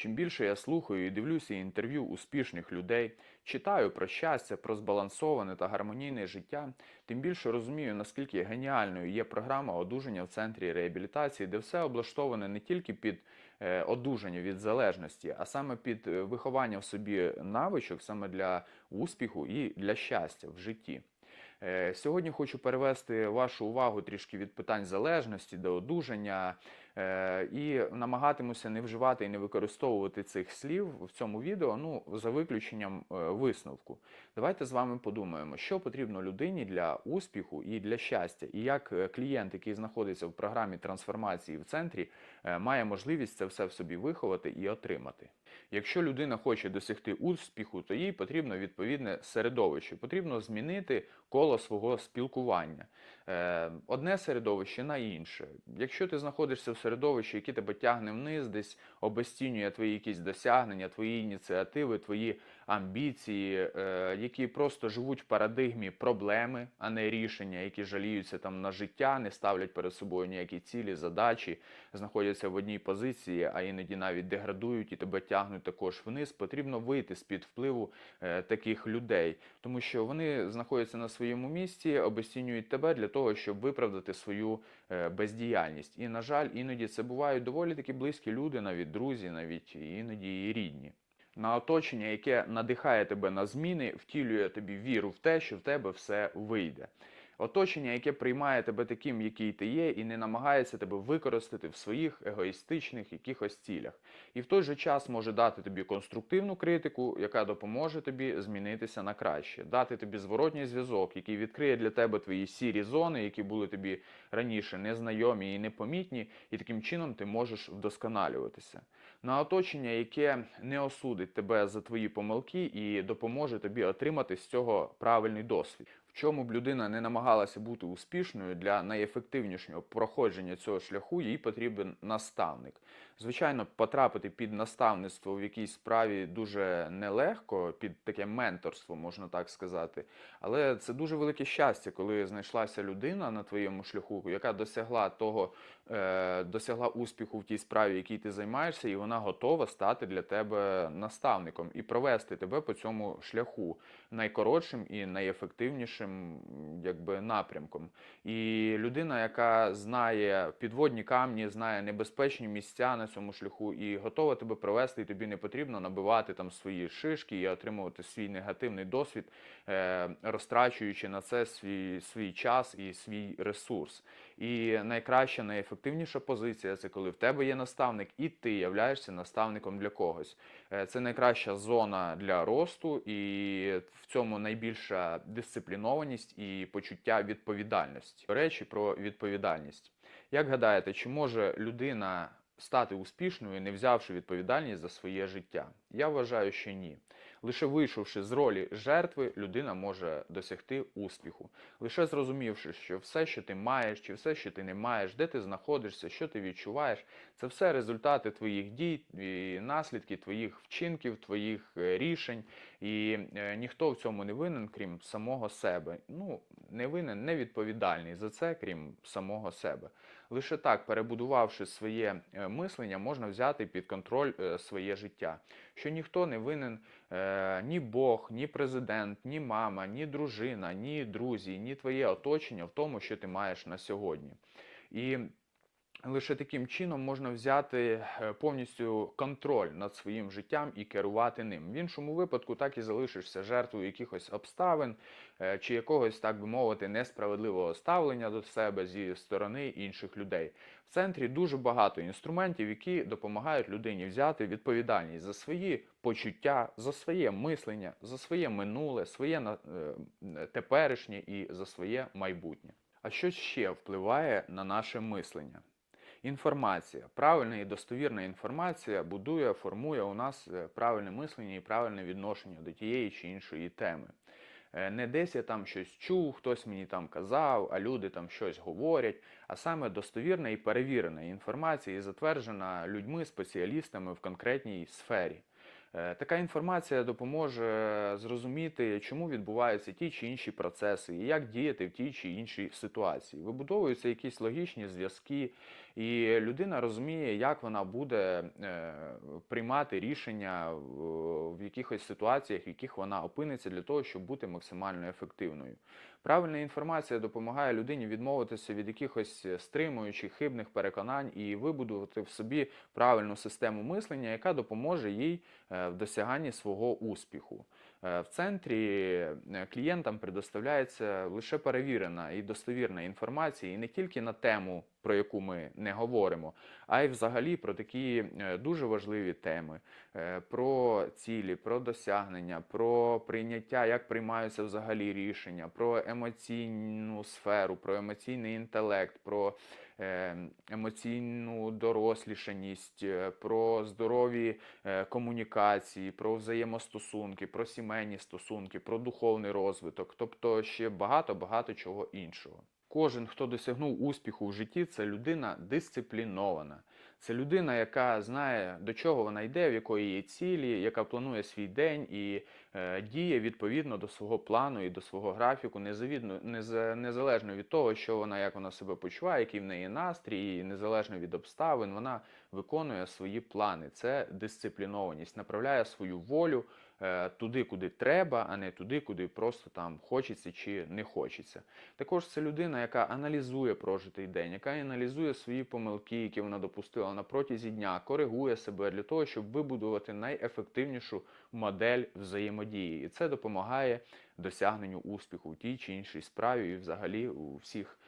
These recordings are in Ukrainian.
Чим більше я слухаю і дивлюся інтерв'ю успішних людей, читаю про щастя, про збалансоване та гармонійне життя, тим більше розумію, наскільки геніальною є програма одужання в центрі реабілітації, де все облаштоване не тільки під е, одужання від залежності, а саме під е, виховання в собі навичок саме для успіху і для щастя в житті. Е, Сьогодні хочу перевести вашу увагу трішки від питань залежності до одужання і намагатимуся не вживати і не використовувати цих слів в цьому відео, ну за виключенням е, висновку. Давайте з вами подумаємо, що потрібно людині для успіху і для щастя, і як е, клієнт, який знаходиться в програмі трансформації в центрі, е, має можливість це все в собі виховати і отримати. Якщо людина хоче досягти успіху, то їй потрібно відповідне середовище, потрібно змінити коло свого спілкування. Е, Одне середовище на інше. Якщо ти знаходишся в середовищі, яке тебе тягне вниз, десь обесцінює твої якісь досягнення, твої ініціативи, твої амбіції, е, які просто живуть в парадигмі проблеми, а не рішення, які жаліються там на життя, не ставлять перед собою ніякі цілі, задачі, знаходяться в одній позиції, а іноді навіть деградують і тебе тягнуть також вниз. Потрібно вийти з під впливу е, таких людей, тому що вони знаходяться на своєму місці, обесцінюють тебе для того, щоб виправдати свою е, бездіяльність. І, на жаль, іноді це бувають доволі таки близькі люди, навіть друзі, навіть іноді і рідні. На оточення, яке надихає тебе на зміни, втілює тобі віру в те, що в тебе все вийде. Оточення, яке приймає тебе таким, який ти є, і не намагається тебе використати в своїх егоїстичних якихось цілях. І в той же час може дати тобі конструктивну критику, яка допоможе тобі змінитися на краще, дати тобі зворотній зв'язок, який відкриє для тебе твої сірі зони, які були тобі раніше незнайомі і непомітні, і таким чином ти можеш вдосконалюватися. На оточення, яке не осудить тебе за твої помилки і допоможе тобі отримати з цього правильний досвід. В чому б людина не намагалася бути успішною для найефективнішого проходження цього шляху, їй потрібен наставник. Звичайно, потрапити під наставництво в якійсь справі дуже нелегко, під таке менторство, можна так сказати. Але це дуже велике щастя, коли знайшлася людина на твоєму шляху, яка досягла того, е, досягла успіху в тій справі, якій ти займаєшся, і вона готова стати для тебе наставником і провести тебе по цьому шляху найкоротшим і найефективнішим якби, напрямком. І людина, яка знає підводні камні, знає небезпечні місця на цьому шляху і готова тебе привести, і тобі не потрібно набивати там свої шишки і отримувати свій негативний досвід, е, розтрачуючи на це свій, свій час і свій ресурс. І найкраща, найефективніша позиція це коли в тебе є наставник, і ти являєшся наставником для когось. Е, Це найкраща зона для росту, і в цьому найбільша дисциплінованість і почуття відповідальності. До речі, про відповідальність. Як гадаєте, чи може людина стати успішною, не взявши відповідальність за своє життя? Я вважаю, що ні. Лише вийшовши з ролі жертви, людина може досягти успіху. Лише зрозумівши, що все, що ти маєш, чи все, що ти не маєш, де ти знаходишся, що ти відчуваєш, це все результати твоїх дій, і наслідки твоїх вчинків, твоїх е, рішень. І е, ніхто в цьому не винен, крім самого себе. Ну, не винен, не відповідальний за це, крім самого себе. Лише так, перебудувавши своє е, мислення, можна взяти під контроль е, своє життя. Що ніхто не винен е, ні Бог, ні президент, ні мама, ні дружина, ні друзі, ні твоє оточення в тому, що ти маєш на сьогодні. І Лише таким чином можна взяти е, повністю контроль над своїм життям і керувати ним. В іншому випадку так і залишишся жертвою якихось обставин е, чи якогось, так би мовити, несправедливого ставлення до себе зі сторони інших людей. В центрі дуже багато інструментів, які допомагають людині взяти відповідальність за свої почуття, за своє мислення, за своє минуле, своє е, теперішнє і за своє майбутнє. А що ще впливає на наше мислення? Інформація, правильна і достовірна інформація будує, формує у нас е, правильне мислення і правильне відношення до тієї чи іншої теми. Е, Не десь я там щось чув, хтось мені там казав, а люди там щось говорять, а саме достовірна і перевірена інформація і затверджена людьми, спеціалістами в конкретній сфері. Е, Така інформація допоможе зрозуміти, чому відбуваються ті чи інші процеси, і як діяти в тій чи іншій ситуації. Вибудовуються якісь логічні зв'язки, І людина розуміє, як вона буде е, приймати рішення в, якихось ситуаціях, в яких вона опиниться для того, щоб бути максимально ефективною. Правильна інформація допомагає людині відмовитися від якихось стримуючих хибних переконань і вибудувати в собі правильну систему мислення, яка допоможе їй е, в досяганні свого успіху. Е, В центрі е, клієнтам предоставляється лише перевірена і достовірна інформація, і не тільки на тему, про яку ми не говоримо, а й взагалі про такі е, дуже важливі теми, про цілі, про досягнення, про прийняття, як приймаються взагалі рішення, про емоційну сферу, про емоційний інтелект, про емоційну дорослішаність, про здорові комунікації, про взаємостосунки, про сімейні стосунки, про духовний розвиток, тобто ще багато-багато чого іншого. Кожен, хто досягнув успіху в житті, це людина дисциплінована. Це людина, яка знає, до чого вона йде, в якої є цілі, яка планує свій день і е, діє відповідно до свого плану і до свого графіку, незалежно від того, що вона, як вона себе почуває, який в неї настрій, і незалежно від обставин, вона виконує свої плани. Це дисциплінованість, направляє свою волю туди, куди треба, а не туди, куди просто там хочеться чи не хочеться. Також це людина, яка аналізує прожитий день, яка аналізує свої помилки, які вона допустила на протязі дня, коригує себе для того, щоб вибудувати найефективнішу модель взаємодії. І це допомагає досягненню успіху в тій чи іншій справі, і взагалі у всіх е,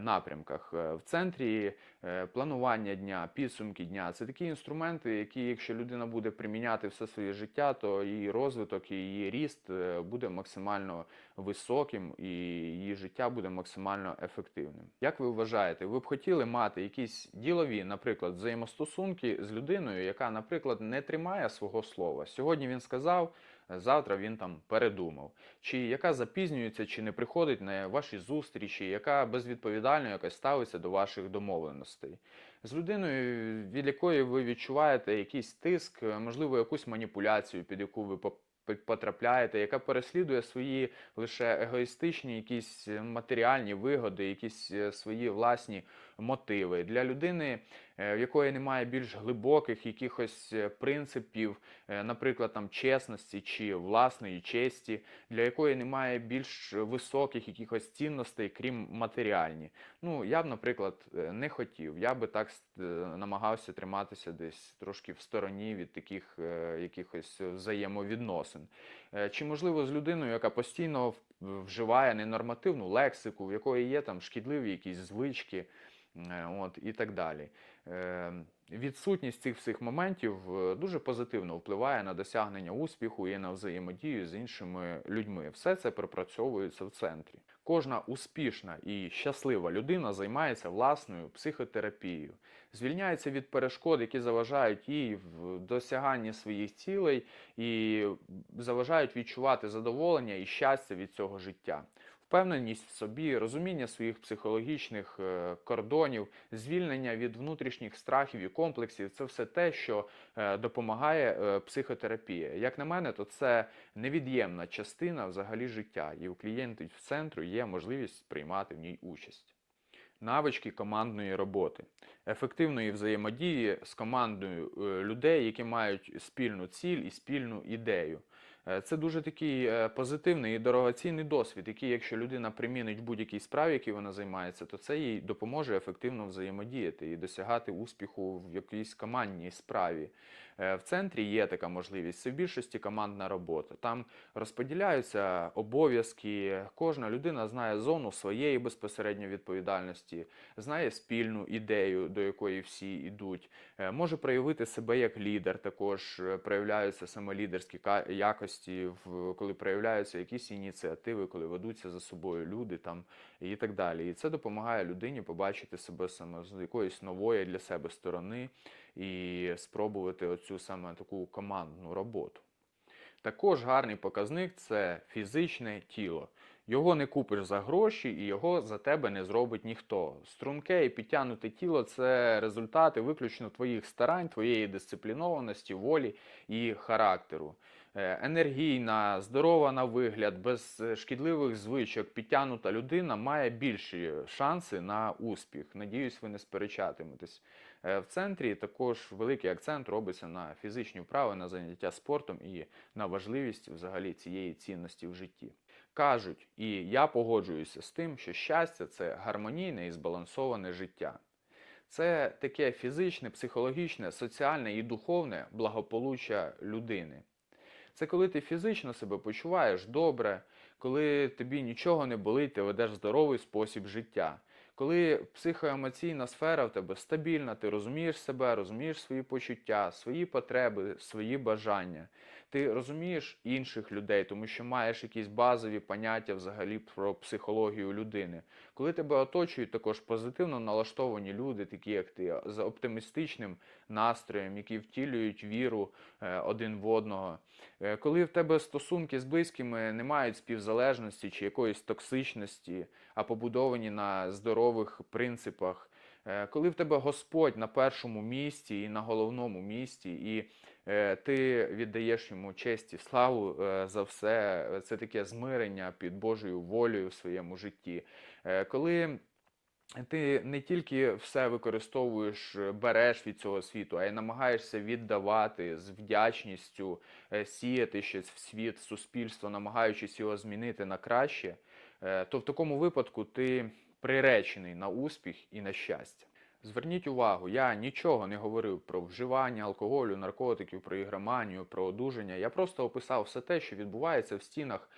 напрямках. Е, В центрі е, планування дня, підсумки дня це такі інструменти, які, якщо людина буде приміняти все своє життя, то її розвиток і її ріст е, буде максимально високим і її життя буде максимально ефективним. Як ви вважаєте, ви б хотіли мати якісь ділові, наприклад, взаємостосунки з людиною, яка, наприклад, не тримає свого слова? Сьогодні він сказав. Завтра він там передумав, чи яка запізнюється, чи не приходить на ваші зустрічі, яка безвідповідально якось ставиться до ваших домовленостей. З людиною, від якої ви відчуваєте якийсь тиск, можливо, якусь маніпуляцію, під яку ви потрапляєте, яка переслідує свої лише егоїстичні, якісь е, матеріальні вигоди, якісь е, свої власні мотиви. Для людини, в якої немає більш глибоких якихось е, принципів, е, наприклад, там чесності чи власної честі, для якої немає більш високих якихось цінностей, крім матеріальні. Ну, я б, наприклад, е, не хотів. Я би так е, намагався триматися десь трошки в стороні від таких е, якихось взаємовідносин. Е, Чи можливо з людиною, яка постійно вживає ненормативну лексику, в якої є там шкідливі якісь звички, е, от, і так далі. Е, Відсутність цих всіх моментів е, дуже позитивно впливає на досягнення успіху і на взаємодію з іншими людьми. Все це пропрацьовується в центрі. Кожна успішна і щаслива людина займається власною психотерапією, звільняється від перешкод, які заважають їй в досяганні своїх цілей і заважають відчувати задоволення і щастя від цього життя. Впевненість в собі, розуміння своїх психологічних е, кордонів, звільнення від внутрішніх страхів і комплексів це все те, що е, допомагає е, психотерапія. Як на мене, то це невід'ємна частина взагалі життя, і у клієнтів центру є можливість приймати в ній участь. Навички командної роботи, ефективної взаємодії з командою людей, які мають спільну ціль і спільну ідею. Е, Це дуже такий е, позитивний і дорогоцінний досвід, який, якщо людина примінить в будь-якій справі, якій вона займається, то це їй допоможе ефективно взаємодіяти і досягати успіху в якійсь командній справі. Е, В центрі є така можливість. Це в більшості командна робота. Там розподіляються обов'язки. Кожна людина знає зону своєї безпосередньої відповідальності, знає спільну ідею, до якої всі йдуть. Е, Може проявити себе як лідер. Також е, проявляються саме лідерські ка- якості, коли проявляються якісь ініціативи, коли ведуться за собою люди там і так далі. І це допомагає людині побачити себе саме з якоїсь нової для себе сторони і спробувати оцю саме таку командну роботу. Також гарний показник це фізичне тіло. Його не купиш за гроші і його за тебе не зробить ніхто. Струнке і підтягнуте тіло це результати виключно твоїх старань, твоєї дисциплінованості, волі і характеру. Е, Енергійна, здорова на вигляд, без шкідливих звичок, підтягнута людина має більші шанси на успіх. Надіюсь, ви не сперечатиметесь. Е, В центрі також великий акцент робиться на фізичні вправи, на заняття спортом і на важливість взагалі цієї цінності в житті. Кажуть, і я погоджуюся з тим, що щастя це гармонійне і збалансоване життя. Це таке фізичне, психологічне, соціальне і духовне благополуччя людини. Це коли ти фізично себе почуваєш добре, коли тобі нічого не болить, ти ведеш здоровий спосіб життя. Коли психоемоційна сфера в тебе стабільна, ти розумієш себе, розумієш свої почуття, свої потреби, свої бажання. Ти розумієш інших людей, тому що маєш якісь базові поняття взагалі про психологію людини. Коли тебе оточують також позитивно налаштовані люди, такі як ти, з оптимістичним настроєм, які втілюють віру е, один в одного. Е, Коли в тебе стосунки з близькими не мають співзалежності чи якоїсь токсичності, а побудовані на здорових принципах. Е, Коли в тебе Господь на першому місці і на головному місці, і ти віддаєш йому честь і славу за все, це таке змирення під Божою волею в своєму житті. Е, Коли ти не тільки все використовуєш, е, береш від цього світу, а й намагаєшся віддавати з вдячністю, е, сіяти щось в світ, суспільство, намагаючись його змінити на краще, то в такому випадку ти приречений на успіх і на щастя. Зверніть увагу, я нічого не говорив про вживання алкоголю, наркотиків, про ігроманію, про одужання. Я просто описав все те, що відбувається в стінах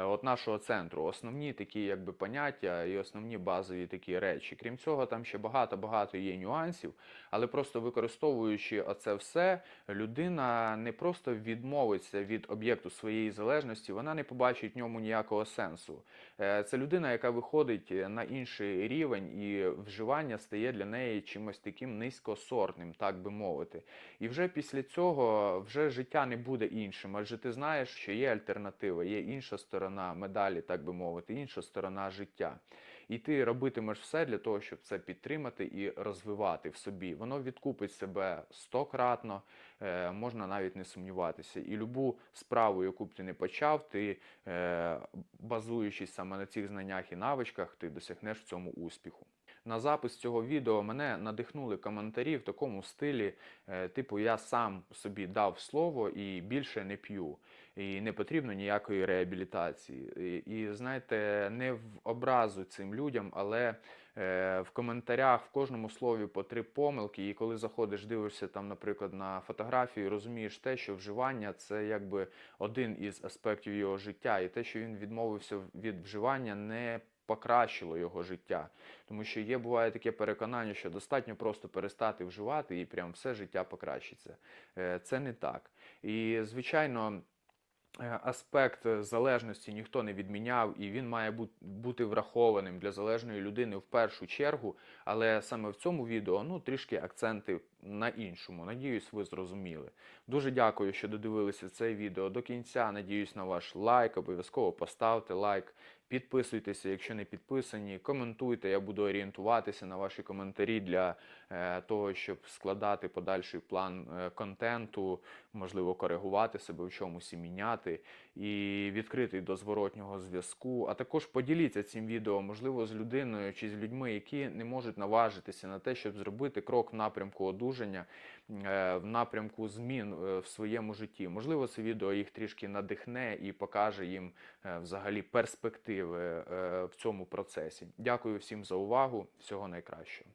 от нашого центру. Основні такі якби поняття і основні базові такі речі. Крім цього, там ще багато-багато є нюансів, але просто використовуючи оце все, людина не просто відмовиться від об'єкту своєї залежності, вона не побачить в ньому ніякого сенсу. Е, Це людина, яка виходить е, на інший рівень, і вживання стає для неї чимось таким низькосортним, так би мовити. І вже після цього вже життя не буде іншим, адже ти знаєш, що є альтернатива, є інша сторона медалі, так би мовити, інша сторона життя. І ти робитимеш все для того, щоб це підтримати і розвивати в собі. Воно відкупить себе стократно, е, можна навіть не сумніватися. І любу справу, яку б ти не почав, ти, е, базуючись саме на цих знаннях і навичках, ти досягнеш в цьому успіху. На запис цього відео мене надихнули коментарі в такому стилі, е, типу я сам собі дав слово і більше не п'ю. І не потрібно ніякої реабілітації. І, і знаєте, не в образу цим людям, але е, в коментарях в кожному слові по три помилки. І коли заходиш, дивишся там, наприклад, на фотографію, розумієш те, що вживання це якби один із аспектів його життя, і те, що він відмовився від вживання, не покращило його життя. Тому що є буває таке переконання, що достатньо просто перестати вживати і прям все життя покращиться. Е, Це не так. І звичайно. Е, Аспект е, залежності ніхто не відміняв, і він має бути врахованим для залежної людини в першу чергу. Але саме в цьому відео ну трішки акценти на іншому. Надіюсь, ви зрозуміли. Дуже дякую, що додивилися це відео до кінця. Надіюсь на ваш лайк. Обов'язково поставте лайк. Підписуйтеся, якщо не підписані, коментуйте. Я буду орієнтуватися на ваші коментарі для того, щоб складати подальший план е, контенту, можливо, коригувати себе в чомусь і міняти, і відкритий до зворотнього зв'язку. А також поділіться цим відео, можливо, з людиною чи з людьми, які не можуть наважитися на те, щоб зробити крок в напрямку одужання, е, в напрямку змін е, в своєму житті. Можливо, це відео їх трішки надихне і покаже їм е, взагалі перспективи е, в цьому процесі. Дякую всім за увагу. Всього найкращого.